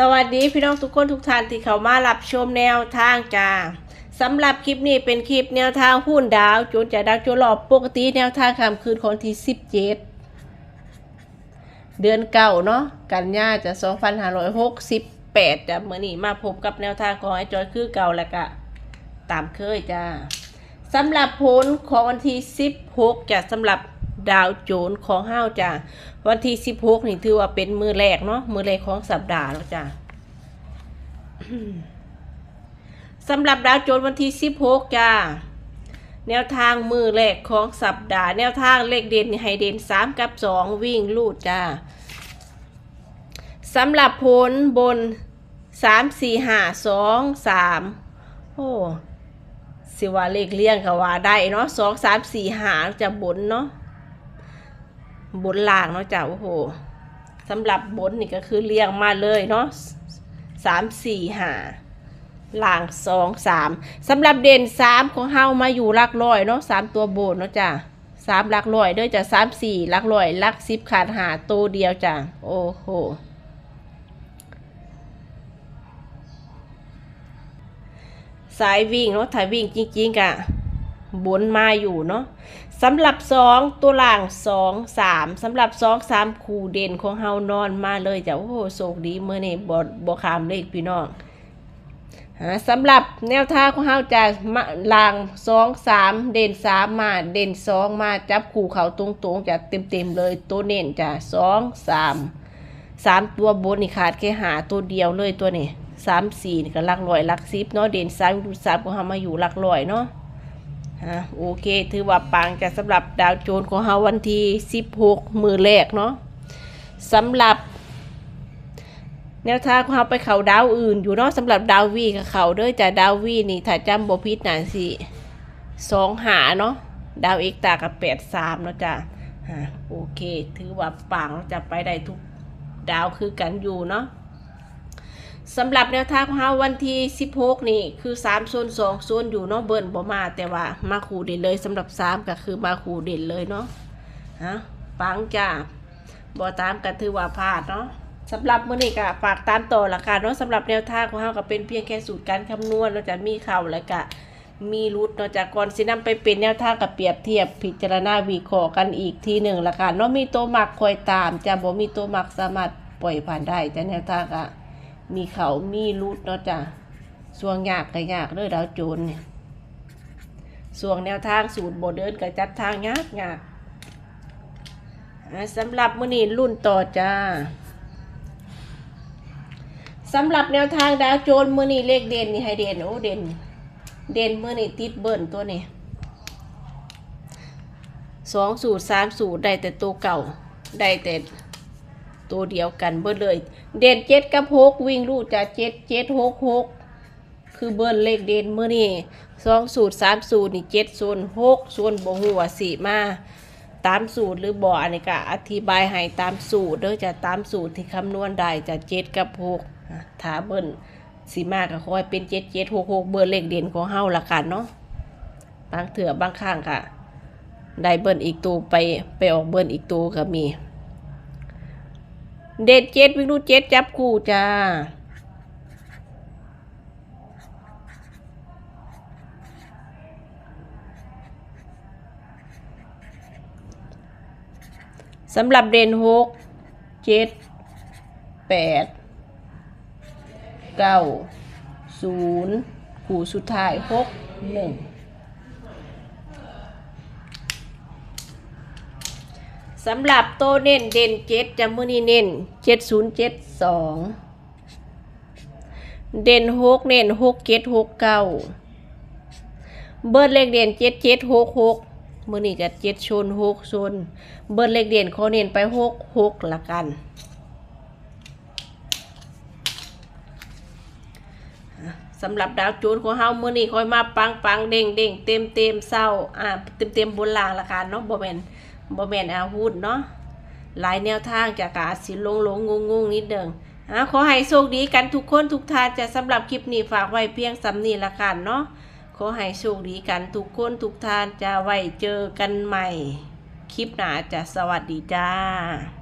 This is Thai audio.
สวัสดีพี่น้องทุกคนทุกท่านที่เข้ามารับชมแนวทางจ้าสำหรับคลิปนี้เป็นคลิปแนวทางหุ้นดาวจนจะดาวจนหลอบปกติแนวทางคำคืนของที่สิบเจ็ดเดือนเก่าเนาะกันยาจะสองพันห้าร้อยหกสิบแปดจ้ะเมื่อนี้มาพบกับแนวทางของไอ้จอยคือเก่าแล้วก็ตามเคยจ้าสำหรับผลของวันที่สิบหกจะสำหรับ ดาวโจนของห้าวจ้าวันที่สิบหกนี่ถือว่าเป็นมือแรกเนาะมือแรกของสัปดาห์แล้วจ้ะสำหรับดาวโจนวันที่สิบหกจ้าแนวทางมือแรกของสัปดาห์ แนวทางเลขเด่นนี่ให้เด่นสามกับสองวิ่งลูดจ้าสำหรับผลบนสามสี่ห้าสองสามโอ้สิว่าเลขเลี่ยงก็ว่าได้เนาะสองสามสี่ห้าจะบนเนาะ บนล่างเนาะจ้ะโอ้โหสำหรับบนนี่ก็คือเรียงมาเลยเนาะสามสี่ห้าล่างสองสามสำหรับเด่นสามของเฮามาอยู่ลักร้อยเนาะสามตัวโบนเนาะจ้ะสามลักร้อยเด้อจ้ะสามสี่ลักร้อยลักสิบขาดหาตัวเดียวจ้ะโอ้โหสายวิ่งเนาะถ่ายวิ่งจริงๆกะ บนมาอยู่เนาะสำหรับสองตัวล่างสองสามสำหรับสองสามคู่เด่นของเฮานอนมาเลยจ้ะโอ้โหโชคดีเมื่อนี่บบ่ขามเลขพี่น้องฮะสำหรับแนวท่าของเฮาจะมาล่างสองสามเด่นสามมาเด่นสองมาจับคู่เขาตรงๆจะเต็มๆเลยตัวเน้นจ้ะสองสามสามตัวบนนี่ขาดแค่หาตัวเดียวเลยตัวนี้สามสี่ก็หลักร้อยหลักสิบเนาะเด่นสามดูสามของเฮามาอยู่หลักร้อยเนาะ ฮะโอเค ถือว่าปังจะสำหรับดาวโจนของเฮาวันที่ 16 มือแรกเนาะสำหรับ แนวทางของเฮาไปเข่าดาวอื่นอยู่เนาะสำหรับดาววีกับเขาเด้อจ้ะดาววีนี่ถ้าจำบ่ผิดน่ะสิสองหาเนาะดาวเอกตากับแปดสามเนาะจ้ะฮะโอเค ถือว่าปังจะไปได้ทุกดาวคือกันอยู่เนาะ สำหรับแนวทางของเราวันที่ 16 นี่คือ3โซน2โซนอยู่เนาะเบิ้นบ่มาแต่ว่ามาขู่เด่นเลยสำหรับ 3 ก็คือมาขู่เด่นเลยเนาะฮะปังจ้าบ่ตามกันถือว่าพลาดเนาะสำหรับมื้อนี้ก็ฝากตามต่อละกันเนาะสำหรับแนวทางของเราก็เป็นเพียงแค่สูตรการคำนวณเราจะมีเข้าแล้วก็มีรุดเนาะจากก่อนสินำไปเป็นแนวทางกับเปรียบเทียบพิจารณาวิเคราะห์กันอีกทีหนึ่งละกันเนาะมีตัวหมักคอยตามจะบ่มีตัวหมักสามารถปล่อยผ่านได้แต่แนวทางอะ มีเขามีรูดเนาะจ้ะส่วงยากก็ยากเด้อดาวโจรเนี่ยส่วงแนวทางสูตรโบเดินก็จัดทางยากยากสำหรับมื้อนี้รุ่นต่อจ้าสำหรับแนวทางดาวโจรมื้อนี้เลขเด่นนี่ให้เด่นโอ้เด่น เด่นมื้อนี้ติดเบิ้ลตัวนี้สองสูตรสามสูตรได้แต่ตัวเก่าได้แต่ ตัวเดียวกันเบิดเลย เด่นเจ็ดกับหกวิ่งรูดจากเจ็ดเจ็ดหกหกคือเบิดเลขเด่นเมื่อนี่สองสูตรสามสูตรนี่เจ็ดส่วนหกส่วนบ่หัวสี่มาตามสูตรหรือบ่อันนี้ก็อธิบายให้ตามสูตรเด้อจะตามสูตรที่คำนวณได้จะเจ็ดกับหกถาเบิ้ลสีมากก็คอยเป็นเจ็ดเจ็ดหกหกเบิดเลขเด่นของเฮาละกันเนาะบางเถื่อบางข้างก็ได้เบิ้ลอีกตัวไปไปออกเบิ้ลอีกตัวก็มี เด็ดเจ็ดวิ่งรูดเจ็ดจับคู่จ้าสำหรับเด่นหกเจ็ดแปดเก้าศูนย์คู่สุดท้ายหกหนึ่ง สำหรับโตเน้นเด่นเจ็ดจมือนี้เน้นเจ็ดศูนย์เจ็ดสองเด่นหกเน้นหกเจ็ดหกเก้าเบิร์ดเลขเด่นเจ็ดเจ็ดหกหกมือนี้ก็เจ็ดชนหกชนเบิร์ดเลขเด่นขาเน้นไปหกหกละกันสำหรับดาวจูนของเฮามือนี้คอยมาปังปังเด้งเด้งเต็มเต็มเศร้าอ่าเต็มเต็มบนล่างละกันเนาะบ่แม่น บ่แมนอาวุธเนาะหลายแนวทางจากอาศิลงลงงงงนิดเดิงอ่าขอให้โชคดีกันทุกคนทุกท่านจะสำหรับคลิปนี้ฝากไว้เพียงสำนีละกันเนาะขอให้โชคดีกันทุกคนทุกท่านจะไว้เจอกันใหม่ คลิปหน้าจะสวัสดีจ้า